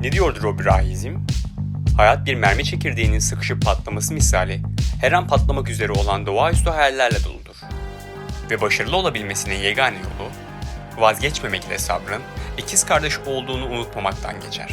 Ne diyordur o brahizm? Hayat bir mermi çekirdeğinin sıkışıp patlaması misali her an patlamak üzere olan doğaüstü hayallerle doludur. Ve başarılı olabilmesinin yegane yolu vazgeçmemek ile sabrın ikiz kardeş olduğunu unutmamaktan geçer.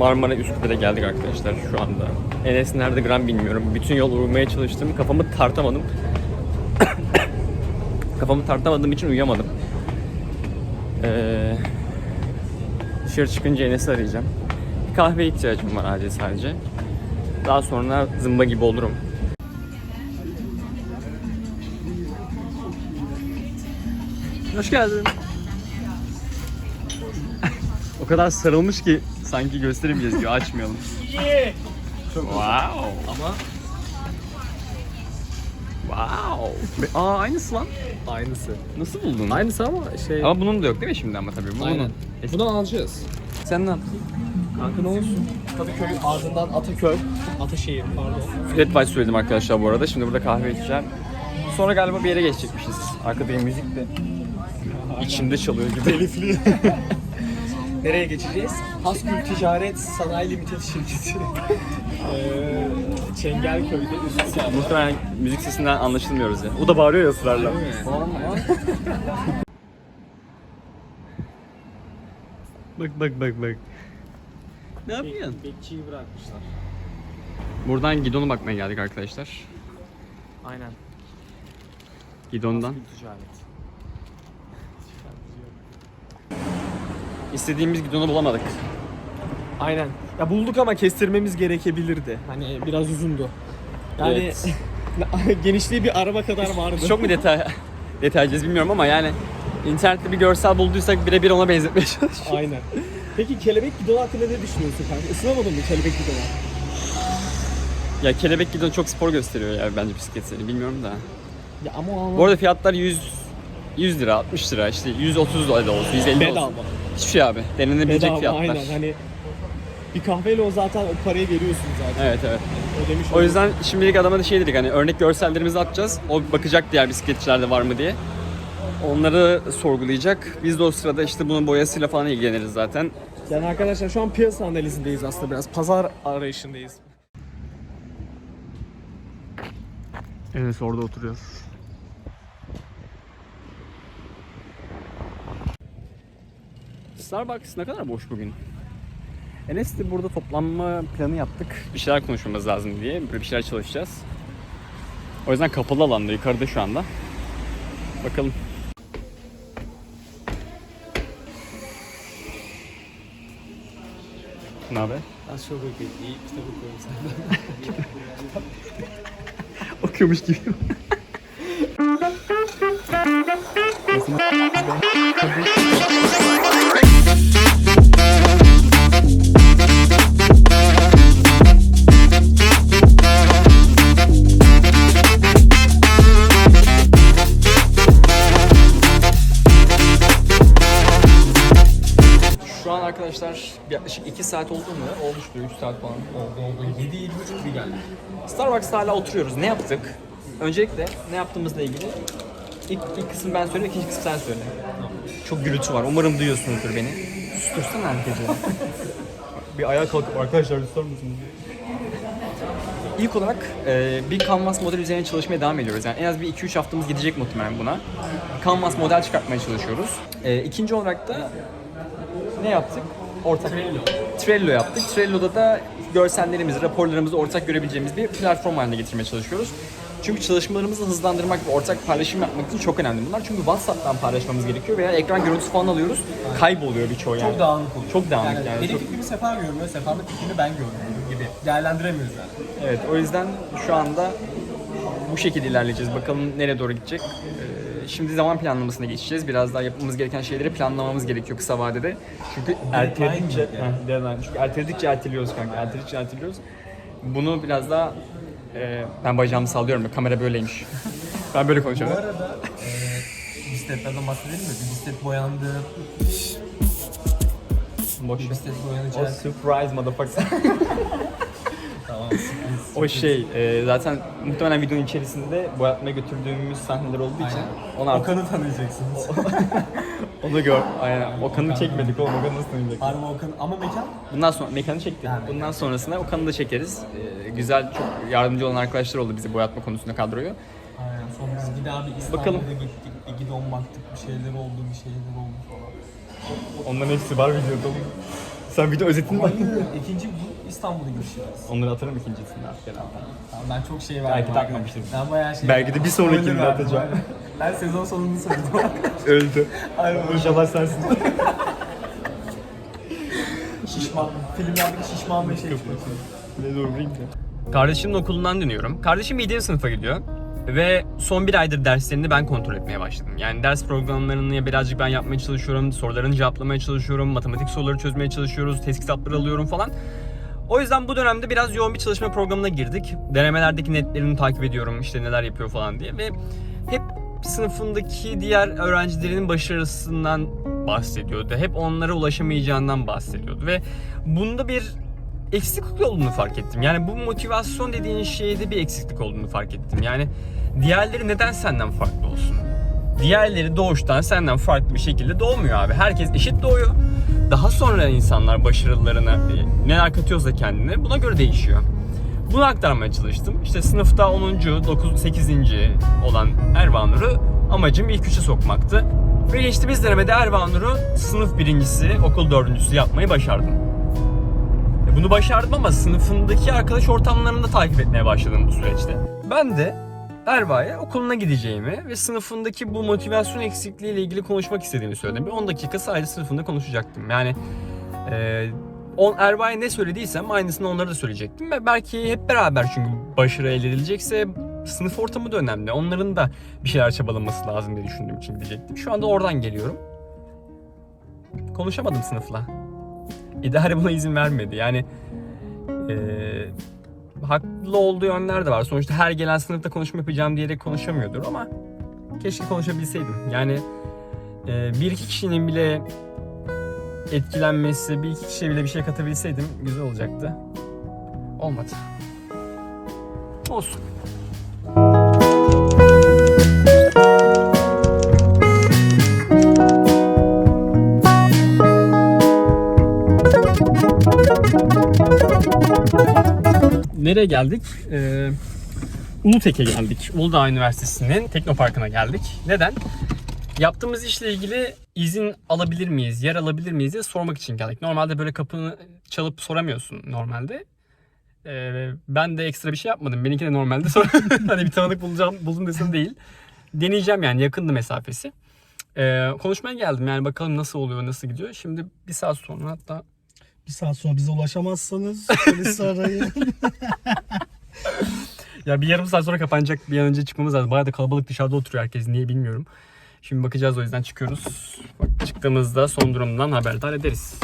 Marmara Üsküdar'a geldik arkadaşlar şu anda. Enes nerede gram bilmiyorum. Bütün yol uyumaya çalıştım. Kafamı tartamadım. Kafamı tartamadığım için uyuyamadım. Ee, dışarı çıkınca Enes'i arayacağım. Kahve ihtiyacım var acil sadece. Daha sonra zımba gibi olurum. Hoş geldin. Kadar sarılmış ki sanki gösteremeyeceğiz diyor açmayalım. wow. Ama Wow. Be- Aa aynısı lan. Aynısı. Nasıl buldun? Aynısı ama şey... Ama bunun da yok değil mi şimdi ama tabii. Bu Aynen. bunun. Eski- Bunu alacağız. Sen ne yaptın? Kanka ne olsun? Kadıköy ardından Ataköy. Ataşehir pardon. Flat White söyledim arkadaşlar bu arada. Şimdi burada kahve içeceğim. Sonra galiba bir yere geçecekmişiz. Arkadaki müzik de içimde çalıyor gibi. Telifli. Nereye geçeceğiz? Haskül Ticaret Sanayi Limited şirketi. Eee Çengelköy'de Üsküdar'da. Muhtemelen müzik sesinden anlaşılmıyoruz ya. O da bağırıyor ya ısrarla. Bak bak bak bak. Ne yapıyorsun? Bekçiyi bırakmışlar. Buradan Gidon'a bakmaya geldik arkadaşlar. Aynen. Gidon'dan. Ticaret. İstediğimiz Gidon'u bulamadık. Aynen. Ya bulduk ama kestirmemiz gerekebilirdi. Hani biraz uzundu. Yani Evet. genişliği bir araba kadar vardı. Çok mu detay detaycıyız bilmiyorum ama yani internette bir görsel bulduysak birebir ona benzetmeye çalışıyoruz. Aynen. Peki kelebek gidon hakkında ne düşünüyorsun kanka? Isınamadın mı kelebek gidona? Ya kelebek Gidon çok spor gösteriyor ya bence bisiklet seni bilmiyorum da. Ya ama o Bu arada fiyatlar 100 100 lira, 60 lira, işte 130 lira da olsun, 150 bedava. olsun. Hiçbir şey abi. Denenebilecek Bedava fiyatlar. aynen hani bir kahveyle o zaten o parayı veriyorsun zaten. Evet evet. Ödemiş O yüzden şimdilik adama da şey dedik hani örnek görsellerimizi atacağız. O bakacak diğer bisikletçilerde var mı diye. Onları sorgulayacak. Biz de o sırada işte bunun boyasıyla falan ilgileniriz zaten. Yani arkadaşlar şu an piyasa analizindeyiz aslında biraz. Pazar arayışındayız. Evet orada oturuyor. Starbucks ne kadar boş bugün. Enes de burada toplanma planı yaptık. Bir şeyler konuşmamız lazım diye. Böyle bir şeyler çalışacağız. O yüzden kapalı alanda yukarıda şu anda. Bakalım. Ne haber? Az çok okuyayım. İyi kitap okuyorum senden. Okuyormuş gibi. Saat oldu mu? Olmuştu 3 saat falan. Oldu oldu. 7 7 buçuk bir geldi. Starbucks'ta hala oturuyoruz. Ne yaptık? Öncelikle ne yaptığımızla ilgili ilk, ilk kısmı ben söyleyeyim, ikinci kısmı sen söyle. Çok gürültü var. Umarım duyuyorsunuzdur beni. Sustursana herkese. bir ayağa kalkıp arkadaşlar susar mısınız? ilk olarak e, bir Canvas model üzerine çalışmaya devam ediyoruz. Yani en az bir 2-3 haftamız gidecek muhtemelen buna. Canvas model çıkartmaya çalışıyoruz. E, ikinci olarak da ne yaptık? Ortak Trello. Trello yaptık. Trello'da da görsellerimizi, raporlarımızı ortak görebileceğimiz bir platform haline getirmeye çalışıyoruz. Çünkü çalışmalarımızı hızlandırmak ve ortak paylaşım yapmak için çok önemli bunlar. Çünkü WhatsApp'tan paylaşmamız gerekiyor veya ekran görüntüsü falan alıyoruz. Kayboluyor birçoğu yani. Çok dağınık oluyor. Çok dağınık yani. Benim Çok- fikrimi Sefa görmüyor, Sefa'nın fikrini ben görmüyorum gibi. Değerlendiremiyoruz yani. Evet o yüzden şu anda bu şekilde ilerleyeceğiz. Bakalım nereye doğru gidecek. Şimdi zaman planlamasına geçeceğiz. Biraz daha yapmamız gereken şeyleri planlamamız gerekiyor kısa vadede. Çünkü erteledikçe, yani. Çünkü erteledikçe erteliyoruz kanka. Erteledikçe erteliyoruz. Bunu biraz daha e, ben bacağımı sallıyorum da kamera böyleymiş. ben böyle Bu konuşuyorum. arada e, bisikletlerden bahsedelim mi? Bir bisiklet boyandı, Boş. bir bisiklet O boyanacak. surprise motherfucker. tamam, sürpriz. o şey e, zaten muhtemelen videonun içerisinde boyatmaya götürdüğümüz sahneler olduğu için onu artık Okan'ı tanıyacaksınız. onu gör. Aynen. Okan'ı çekmedik oğlum. Okan'ı nasıl tanıyacak? Harbi Okan ama mekan Bundan sonra mekanı çektik. Yani Bundan sonrasında o kanı da çekeriz. Ee, güzel, çok yardımcı olan arkadaşlar oldu bizi boyatma konusunda kadroyu. Aynen. Sonra biz bir daha bir İstanbul'a Bakalım. gittik. Bir gidon baktık. Bir şeyler oldu, bir şeyler oldu falan. Onların hepsi var videoda. Sen video özetini bak. İkinci bu İstanbul'a görüşeceğiz. Onları atarım ikincisinde artık herhalde. Tamam, ben çok şey verdim. Belki abi. takmamıştır. Ben bayağı şey Belki de bir sonrakinde Spoiler verdim, atacağım. aynen. Ben sezon sonunu söyledim. Öldü. Aynen. İnşallah sensin. Şişman. Filmlerdeki şişman bir şey çıkıyor. ne doğru Kardeşimin okulundan dönüyorum. Kardeşim 7. sınıfa gidiyor. Ve son bir aydır derslerini ben kontrol etmeye başladım. Yani ders programlarını birazcık ben yapmaya çalışıyorum. Sorularını cevaplamaya çalışıyorum. Matematik soruları çözmeye çalışıyoruz. Test kitapları alıyorum falan. O yüzden bu dönemde biraz yoğun bir çalışma programına girdik. Denemelerdeki netlerini takip ediyorum. işte neler yapıyor falan diye. Ve hep sınıfındaki diğer öğrencilerin başarısından bahsediyordu. Hep onlara ulaşamayacağından bahsediyordu. Ve bunda bir eksiklik olduğunu fark ettim. Yani bu motivasyon dediğin şeyde bir eksiklik olduğunu fark ettim. Yani diğerleri neden senden farklı olsun? Diğerleri doğuştan senden farklı bir şekilde doğmuyor abi. Herkes eşit doğuyor. Daha sonra insanlar başarılarına e, neler katıyorsa kendine buna göre değişiyor. Bunu aktarmaya çalıştım. İşte sınıfta 10. 9. 8. olan Ervanur'u amacım ilk üçe sokmaktı. Ve geçtiğimiz denemede Ervanur'u sınıf birincisi, okul dördüncüsü yapmayı başardım. E, Bunu başardım ama sınıfındaki arkadaş ortamlarını da takip etmeye başladım bu süreçte. Ben de Erva'ya okuluna gideceğimi ve sınıfındaki bu motivasyon eksikliği ile ilgili konuşmak istediğimi söyledim. Bir 10 dakika sadece sınıfında konuşacaktım. Yani e, on, Erva'ya ne söylediysem aynısını onlara da söyleyecektim. Ve belki hep beraber çünkü başarı elde edilecekse sınıf ortamı da önemli. Onların da bir şeyler çabalaması lazım diye düşündüğüm için gidecektim. Şu anda oradan geliyorum. Konuşamadım sınıfla. İdare buna izin vermedi. Yani eee, haklı olduğu yönler de var. Sonuçta her gelen sınıfta konuşma yapacağım diyerek konuşamıyordur ama keşke konuşabilseydim. Yani eee, bir iki kişinin bile etkilenmesi, bir iki kişiye bile bir şey katabilseydim güzel olacaktı. Olmadı. Olsun. Nereye geldik? Ee, Ulutek'e geldik. Uludağ Üniversitesi'nin Teknoparkı'na geldik. Neden? Yaptığımız işle ilgili izin alabilir miyiz, yer alabilir miyiz diye sormak için geldik. Normalde böyle kapını çalıp soramıyorsun normalde. Ee, ben de ekstra bir şey yapmadım. Benimki de normalde sor. hani bir tanıdık bulacağım, buldum desem değil. Deneyeceğim yani yakındı mesafesi. Ee, konuşmaya geldim yani bakalım nasıl oluyor, nasıl gidiyor. Şimdi bir saat sonra hatta Bir saat sonra bize ulaşamazsanız polisi arayın. Ya bir yarım saat sonra kapanacak bir an önce çıkmamız lazım. Bayağı da kalabalık dışarıda oturuyor herkes niye bilmiyorum. Şimdi bakacağız o yüzden çıkıyoruz. Bak, çıktığımızda son durumdan haberdar ederiz.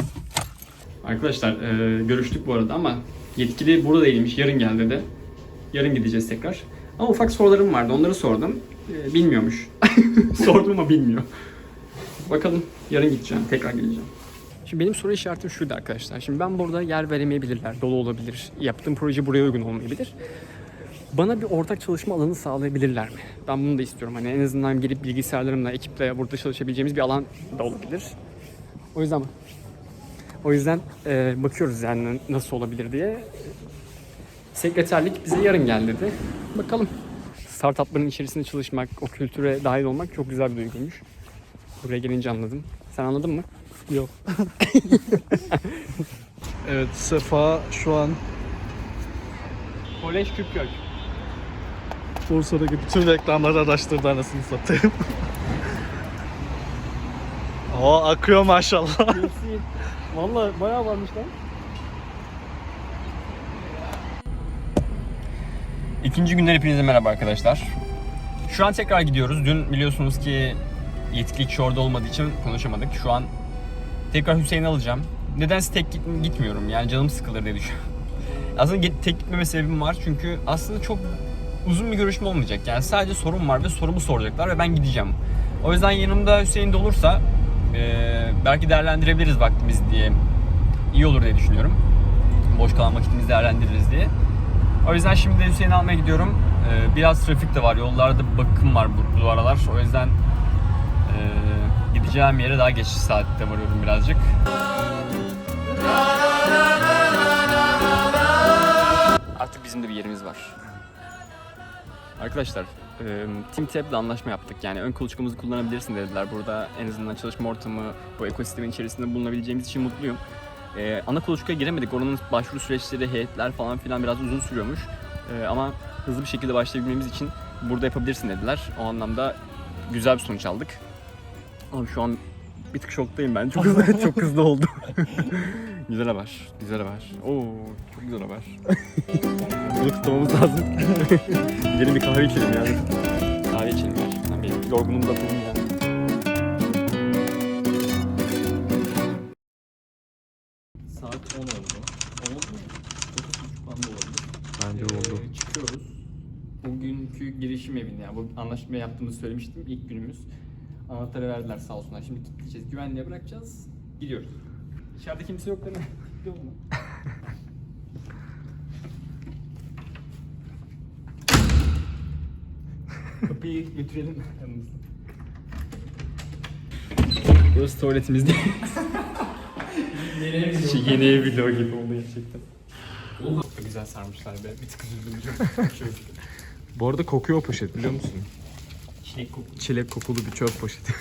Arkadaşlar e, görüştük bu arada ama yetkili burada değilmiş. Yarın gel dedi. Yarın gideceğiz tekrar. Ama ufak sorularım vardı. Onları sordum. E, bilmiyormuş. Sordum ama bilmiyor. Bakalım yarın gideceğim. Tekrar geleceğim. Şimdi benim soru işaretim şuydu arkadaşlar. Şimdi ben burada yer veremeyebilirler. Dolu olabilir. Yaptığım proje buraya uygun olmayabilir. Bana bir ortak çalışma alanı sağlayabilirler mi? Ben bunu da istiyorum. Hani en azından gelip bilgisayarlarımla, ekiple burada çalışabileceğimiz bir alan da olabilir. O yüzden o yüzden e, bakıyoruz yani nasıl olabilir diye. Sekreterlik bize yarın gel dedi. Bakalım. Startupların içerisinde çalışmak, o kültüre dahil olmak çok güzel bir duyguymuş. Buraya gelince anladım. Sen anladın mı? Yok. evet Sefa şu an Kolej Küpkök. Bursa'daki bütün reklamları araştırdı anasını satayım. O akıyor maşallah. Valla bayağı varmış lan. İkinci günden hepinize merhaba arkadaşlar. Şu an tekrar gidiyoruz. Dün biliyorsunuz ki yetkili kişi orada olmadığı için konuşamadık. Şu an tekrar Hüseyin'i alacağım. Nedense tek git- gitmiyorum yani canım sıkılır diye düşünüyorum. Aslında tek gitmeme sebebim var çünkü aslında çok uzun bir görüşme olmayacak. Yani sadece sorum var ve sorumu soracaklar ve ben gideceğim. O yüzden yanımda Hüseyin de olursa eee, belki değerlendirebiliriz vaktimizi diye iyi olur diye düşünüyorum. Boş kalan vakitimizi değerlendiririz diye. O yüzden şimdi de Hüseyin'i almaya gidiyorum. Eee, biraz trafik de var. Yollarda bakım var bu, bu aralar. O yüzden gideceğim yere daha geç saatte varıyorum birazcık. Artık bizim de bir yerimiz var. Arkadaşlar, Team Tab'le anlaşma yaptık. Yani ön kuluçkamızı kullanabilirsin dediler. Burada en azından çalışma ortamı, bu ekosistemin içerisinde bulunabileceğimiz için mutluyum. E, ana kuluçkaya giremedik. Oranın başvuru süreçleri, heyetler falan filan biraz uzun sürüyormuş. E, ama hızlı bir şekilde başlayabilmemiz için burada yapabilirsin dediler. O anlamda güzel bir sonuç aldık. Ama şu an bir tık şoktayım ben. Çok hızlı, çok hızlı oldu. güzel haber, güzel haber. Oo, çok güzel haber. Bunu kutlamamız lazım. Gidelim bir kahve içelim yani. Kahve içelim gerçekten. Bir yorgunluğumu da atalım yani. Saat 10 oldu. Oldu mu? 9.30 falan da olabilir. Bence oldu. Ee, çıkıyoruz. Bugünkü girişim evinde yani bu anlaşma yaptığımızı söylemiştim ilk günümüz. Anahtarı verdiler sağ olsunlar. Şimdi gideceğiz. Güvenliğe bırakacağız. Gidiyoruz. İçeride kimse yok değil mi? Yok mu? Kapıyı götürelim yanımızda. Burası tuvaletimiz değil. Yeni ev vlog gibi oldu gerçekten. Çok güzel sarmışlar be. Bir tık üzüldüm. Bu arada kokuyor o poşet biliyor musun? Çilek kokusu. Çilek kokulu bir çöp poşeti.